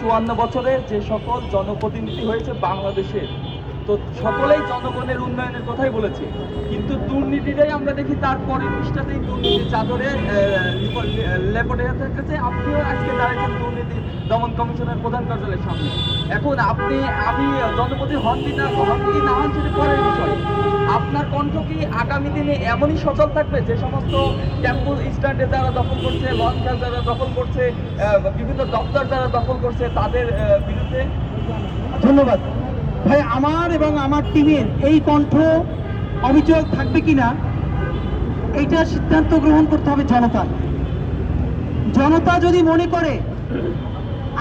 চুয়ান্ন বছরে যে সকল জনপ্রতিনিধি হয়েছে বাংলাদেশের তো সকলেই জনগণের উন্নয়নের কথাই বলেছে। কিন্তু দুর্নীতিটাই আমরা দেখি তার পরের পৃষ্ঠাতেই দুর্নীতির চাদরে লেপটে থাকতেছে আপনিও আজকে দাঁড়িয়েছেন দুর্নীতি দমন কমিশনের প্রধান কার্যালয়ের সামনে। এখন আপনি, আমি জনপ্রতি হন কি না, হন কি না হন সেটা পরের বিষয়। আপনার কণ্ঠ কি আগামী দিনে এমনই সচল থাকবে? যে সমস্ত টেম্পল স্ট্যান্ডে যারা দখল করছে লঞ্চ যারা দখল করছে বিভিন্ন দপ্তর যারা দখল করছে, তাদের বিরুদ্ধে? ধন্যবাদ। ভাই, আমার এবং আমার টিমের এই কণ্ঠ অবিচল থাকবে কিনা, এইটা সিদ্ধান্ত গ্রহণ করতে হবে জনতা। জনতা যদি মনে করে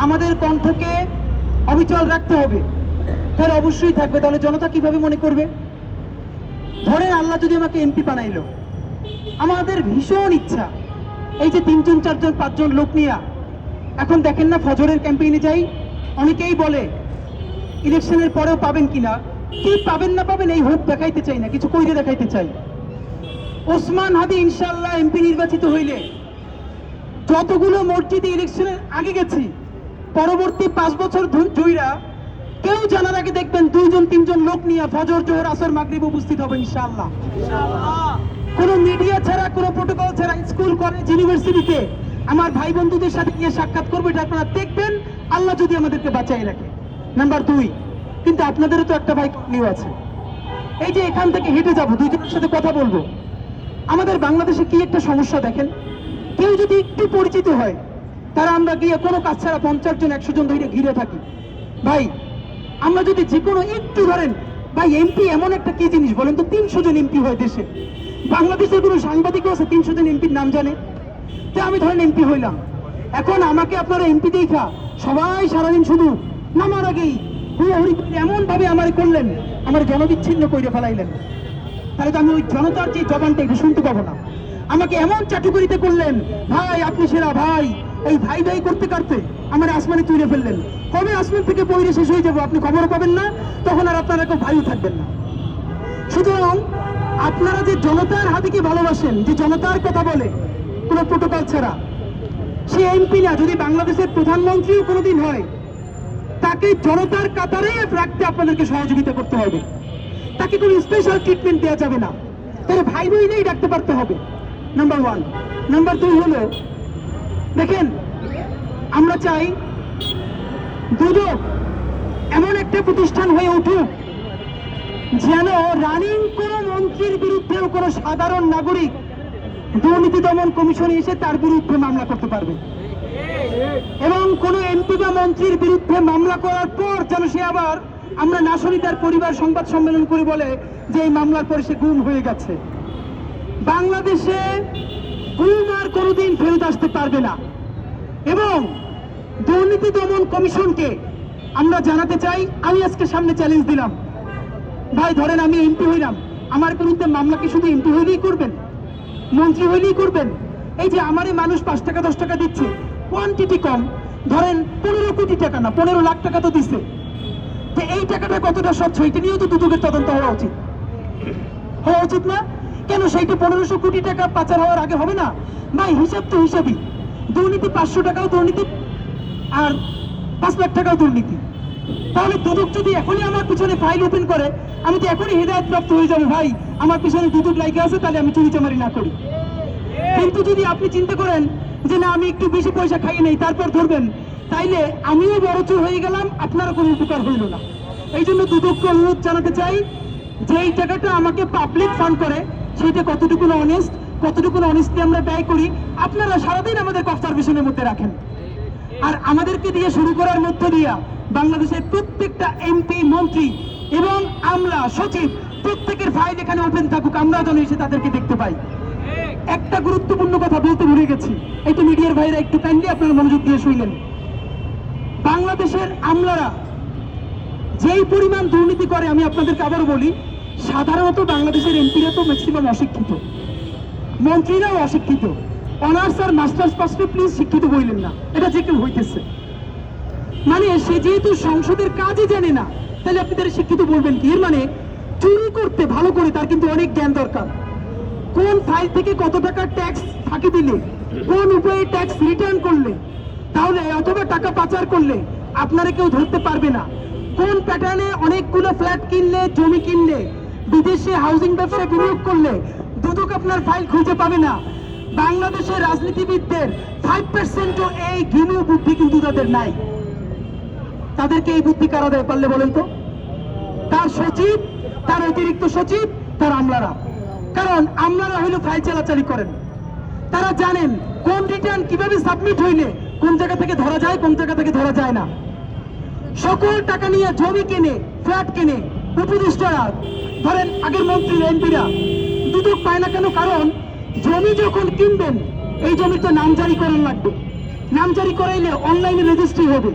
আমাদের কণ্ঠকে অবিচল রাখতে হবে, তাহলে অবশ্যই থাকবে। তাহলে জনতা কীভাবে মনে করবে? ধরেন আল্লাহ যদি আমাকে এমপি বানাইলো। আমাদের ভীষণ ইচ্ছা। এই যে তিনজন, চারজন, পাঁচজন লোক নিয়ে। এখন দেখেন না ফজরের ক্যাম্পেইনে যাই, অনেকেই বলে, ইলেকশনের পরেও পাবেন কিনা? কি পাবেন না পাবেন এই হোপ দেখাইতে চাই না, কিছু কইরে দেখাইতে চাই। ওসমান হাদি ইনশাল্লাহ এমপি নির্বাচিত হইলে, যতগুলো মসজিদে ইলেকশনের আগে গেছি, পরবর্তী পাঁচ বছর জুইরা কেউ জানার আগে দেখবেন দুইজন তিনজন লোক নিয়ে ফজর জোহর আসর মাগরিব উপস্থিত হবে ইনশাআল্লাহ। কোনো মিডিয়া ছাড়া কোনো প্রোটোকল ছাড়া স্কুল কলেজ ইউনিভার্সিটিতে আমার ভাই বন্ধুদের সাথে গিয়ে সাক্ষাৎ করব এটা আপনারা দেখবেন আল্লাহ যদি আমাদেরকে বাঁচাই রাখে। নাম্বার দুই কিন্তু আপনাদেরও তো একটা ভাই নিউ আছে। এই যে এখান থেকে হেঁটে যাব দুইজনের সাথে কথা বলব। আমাদের বাংলাদেশে কি একটা সমস্যা দেখেন? কেউ যদি একটু পরিচিত হয় তারা আমরা গিয়ে কোনো কাজ ছাড়া পঞ্চাশ জন একশো জন ধরে ঘিরে থাকি। ভাই আমরা যদি যে কোনো একটু ধরেন, ভাই এমপি এমন একটা কি জিনিস বলেন তো, তিনশো জন এমপি হয় দেশে। বাংলাদেশের কোনো সাংবাদিকও আছে, তিনশো জন এমপির নাম জানে। তো আমি ধরেন এমপি হইলাম। এখন আমাকে আপনারা এমপি দেখা, সবাই সারাদিন শুধু নামার আগেই এমন ভাবে আমার করলেন, আমার জনবিচ্ছিন্ন করে ফেলাইলেন। তাহলে তো আমি ওই জনতার যে জবানটা, এটা শুনতে পাবো না। আমাকে এমন চাটুকরিতে করলেন, ভাই, আপনি সেরা, ভাই এই ভাই ভাই করতে করতে আমার আসমানে তুলে ফেললেন। কবে আসমান থেকে পইরে শেষ হয়ে যাব আপনি খবর পাবেন না, তখন আর আপনারা কেউ ভাইও থাকবেন না। সুতরাং আপনারা যে জনতার হাতিকে ভালোবাসেন, যে জনতার কথা বলে, কোনো প্রোটোকল ছাড়া, সে এমপি না, যদি বাংলাদেশের প্রধানমন্ত্রীও কোনোদিন হয়, তাকে জনতার কাতারে রাখতে আপনাদেরকে সহযোগিতা করতে হবে। তাকে কোনো স্পেশাল ট্রিটমেন্ট দেওয়া যাবে না। তাহলে ভাই বোনেই রাখতে পারতে হবে। নাম্বার ওয়ান নাম্বার দুই হলো দেখেন, আমরা চাই দুদক এমন একটা প্রতিষ্ঠান হয়ে উঠুক যেন রানিং কোনো মন্ত্রীর বিরুদ্ধেও কোনো সাধারণ নাগরিক দুর্নীতি দমন কমিশনে এসে তার বিরুদ্ধে মামলা করতে পারবে। এবং কোন এমপি বা মন্ত্রীর বিরুদ্ধে মামলা করার পর যেন সে আবার আমরা না শুনি তার পরিবার সংবাদ সম্মেলন করে বলে যে এই মামলার পরে সে গুম হয়ে গেছে। বাংলাদেশে গুম আর কোনোদিন ফেরত আসতে পারবে না। এবং দুর্নীতি দমন কমিশনকে আমরা জানাতে চাই, আমি আজকে সামনে চ্যালেঞ্জ দিলাম। ভাই, ধরেন আমি এমপি হইলাম। আমার বিরুদ্ধে মামলা কি শুধু এমপি হইলেই করবেন? মন্ত্রী হইলেই করবেন? এই যে আমারে মানুষ পাঁচ টাকা, দশ টাকা দিচ্ছে কোয়ান্টিটি কম। ধরেন পনেরো কোটি টাকা না, পনেরো লাখ টাকা তো দিচ্ছে এই টাকাটা কতটা স্বচ্ছ এটা নিয়েও তো দুদকের তদন্ত হওয়া উচিত। হওয়া উচিত না? কেন সেইটা পনেরোশো কোটি টাকা পাচার হওয়ার আগে হবে না? ভাই, হিসাব তো হিসাবই। দুর্নীতি পাঁচশো টাকাও দুর্নীতি, আর পাঁচ লাখ টাকাও দুর্নীতি। তাহলে দুদক যদি এখনই আমার পিছনে ফাইল ওপেন করে, আমি তো এখনই হেদায়ত প্রাপ্ত হয়ে যাব, ভাই। আমার পিছনে দুদক লাইকে আছে, তাহলে আমি চুরি চামারি না করি। কিন্তু যদি আপনি চিন্তা করেন যে না, আমি একটু বেশি পয়সা খাইয়ে নেই, তারপর ধরবেন, তাইলে আমিও বড় চোর হয়ে গেলাম আপনারা কোনো উপকার হইল না। এই জন্য দুদককে অনুরোধ জানাতে চাই যে এই টাকাটা আমাকে পাবলিক ফান্ড করে সেইটা কতটুকু অনেস্ট কতটুকু অনেস্টলি আমরা ব্যয় করি, আপনারা সারাদিন আমাদের কবজারভেশনের মধ্যে রাখেন। আর আমাদেরকে দিয়ে শুরু করার মধ্য দিয়া বাংলাদেশের প্রত্যেকটা এমপি মন্ত্রী এবং আমলা সচিব, প্রত্যেকের ফাইল এখানে ওপেন থাকুক, আমরা যেন এসে তাদেরকে দেখতে পাই। একটা গুরুত্বপূর্ণ কথা বলতে ভুলে গেছি। এই তো মিডিয়ার ভাইরা একটু কাইন্ডলি আপনারা মনোযোগ দিয়ে শুনলেন। বাংলাদেশের আমলারা যেই পরিমাণ দুর্নীতি করে, আমি আপনাদেরকে আবারও বলি সাধারণত বাংলাদেশের এমপিরা তো ম্যাক্সিমাম অশিক্ষিত। মন্ত্রীরাও অশিক্ষিত। অনার্স আর মাস্টার্স পাসে প্লিজ শিক্ষিত বললেন না। এটা যে কেউ হইতেছে। মানে সে যেহেতু সংসদের কাজই জানে না, তাহলে আপনি তারা শিক্ষিত বলবেন কি? এর মানে চুরি করতে ভালো করে তার কিন্তু অনেক জ্ঞান দরকার। কোন ফাইল থেকে কত টাকা ট্যাক্স ফাঁকি দিলে? কোন উপায়ে ট্যাক্স রিটার্ন করলে? তাহলে অথবা টাকা পাচার করলে আপনারা কেউ ধরতে পারবে না। কোন প্যাটার্নে অনেকগুলো ফ্ল্যাট কিনলে, জমি কিনলে? বিদেশে হাউজিং ব্যবসায় বিনিয়োগ করলে দুদক আপনার ফাইল খুঁজে পাবে না। বাংলাদেশের রাজনীতিবিদদের ফাইভ পার্সেন্টও এই ঘিনু বুদ্ধি কিন্তু তাদের নাই। তাদেরকে এই বুদ্ধি কারা দেয় পারলে বলেন তো? তার সচিব, তার অতিরিক্ত সচিব, তার আমলারা। কারণ আমলারা হইল ফাইল চালাচালি করেন। তারা জানেন কোন রিটার্ন কীভাবে সাবমিট হইলে কোন জায়গা থেকে ধরা যায়, কোন জায়গা থেকে ধরা যায় না। সকল টাকা নিয়ে জমি কেনে ফ্ল্যাট কেনে উপদেষ্টারা, ধরেন আগের মন্ত্রী এমপিরা, দুদক পায় না কেন? কারণ জমি যখন কিনবেন, এই জমিতে নাম জারি করার লাগবে। নাম জারি করাইলে অনলাইনে রেজিস্ট্রি হবে।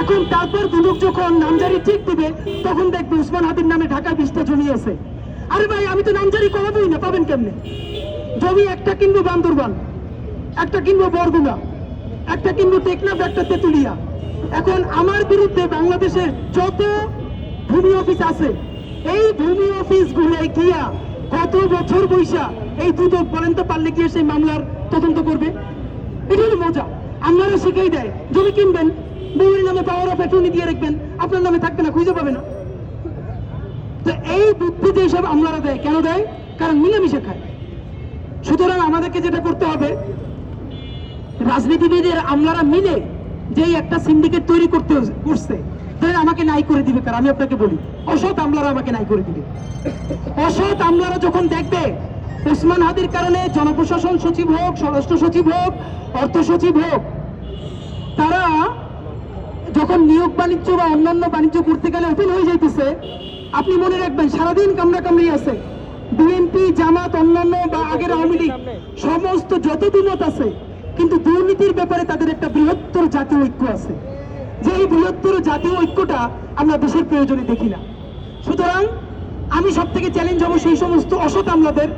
এখন তারপর দুদক যখন নামজারি ঠিক দিবে, তখন দেখবে উসমান হাদির নামে ঢাকায় বিশটা জমি আছে। আরে ভাই, আমি তো নামজারি করাবোই না, পাবেন কেমনে? জমি একটা কিনবো বান্দরবান, একটা কিনবো বরগুনা, একটা কিনবো টেকনাফ, একটা তেতুলিয়া। এখন আমার বিরুদ্ধে বাংলাদেশের যত ভূমি অফিস আছে। এই ভূমি অফিসগুলো গিয়া কত বছর বৈশা এই দুদক বলেন তো পারলে গিয়ে সেই মামলার তদন্ত করবে। এটা মজা। আপনারা শিখেই দেয়। জমি কিনবেন, বউয়ের নামে পাওয়ার অফ অ্যাটর্নি দিয়ে রাখবেন, আপনার নামে থাকবে না, খুঁজে পাবে না। তো এই বুদ্ধি যে সব আমলারা দেয়, কেন দেয়? কারণ মিলেমিশে খায়। সুতরাং আমাদেরকে যেটা করতে হবে, রাজনীতিবিদের আমলারা মিলে যেই একটা সিন্ডিকেট তৈরি করতে করছে। ধরেন আমাকে নাই করে দিবে আমি আপনাকে বলি। অসৎ আমলারা আমাকে নাই করে দিবে। অসৎ আমলারা যখন দেখবে উসমান হাদির কারণে জনপ্রশাসন সচিব হোক, স্বরাষ্ট্র সচিব হোক, অর্থ সচিব হোক, তারা যখন নিয়োগ বাণিজ্য বা অন্যান্য বাণিজ্য করতে গেলে ওপেন হয়ে যাইতেছে, আপনি মনে রাখবেন, সারাদিন কামড়া কামড়ি আছে। বিএনপি, জামাত, অন্যান্য বা আগের আওয়ামী লীগ, সমস্ত যত বিমত আছে, কিন্তু দুর্নীতির ব্যাপারে তাদের একটা বৃহত্তর জাতীয় ঐক্য আছে। বৃহত্তর জাতীয় ঐক্যটা আমরা দেশের প্রয়োজনে দেখি না। সুতরাং আমি সব থেকে চ্যালেঞ্জ হব সেই সমস্ত অসৎ আমলাদের,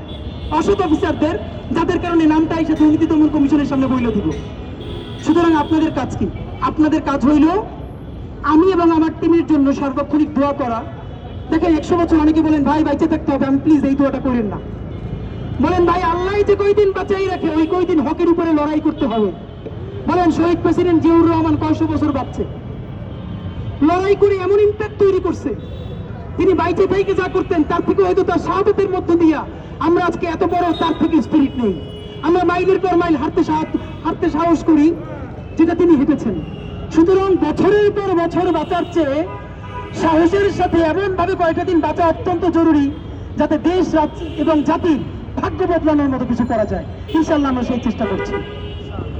অসৎ অফিসারদের যাদের কারণে নামটা এসে দুর্নীতি দমন কমিশনের সামনে বইল দিব। সুতরাং আপনাদের কাজ কি? আপনাদের কাজ হইল আমি এবং আমার টিমের জন্য সার্বক্ষণিক দোয়া করা। দেখেন, একশো বছর অনেকে বলেন, ভাই, বাইচে থাকতে হবে। আমি প্লিজ এই দোয়াটা করেন না। বলেন, ভাই, আল্লাহ যে কয়দিন বাঁচাই রাখে, ওই কয়দিন হকের উপরে লড়াই করতে হবে। বলেন, শহীদ প্রেসিডেন্ট জিয়াউর রহমান কয়শো বছর বাঁচছে? লড়াই করে এমন ইম্প্যাক্ট তৈরি করছে। তিনি বাইচে থেকে যা করতেন, তার থেকে হয়তো তার শাহাদতের মধ্য দিয়া আমরা আজকে এত বড় তার থেকে স্পিরিট নেই। আমরা মাইলের পর মাইল হাঁটতে হাঁটতে সাহস করি, যেটা তিনি হেঁটেছেন। সুতরাং বছরের পর বছর বাঁচার চেয়ে সাহসের সাথে এমনভাবে কয়েকটা দিন বাঁচা অত্যন্ত জরুরি, যাতে দেশ, রাজ্য এবং জাতির ভাগ্য বদলানোর মতো কিছু করা যায়। ইনশাল্লাহ আমরা সেই চেষ্টা করছি।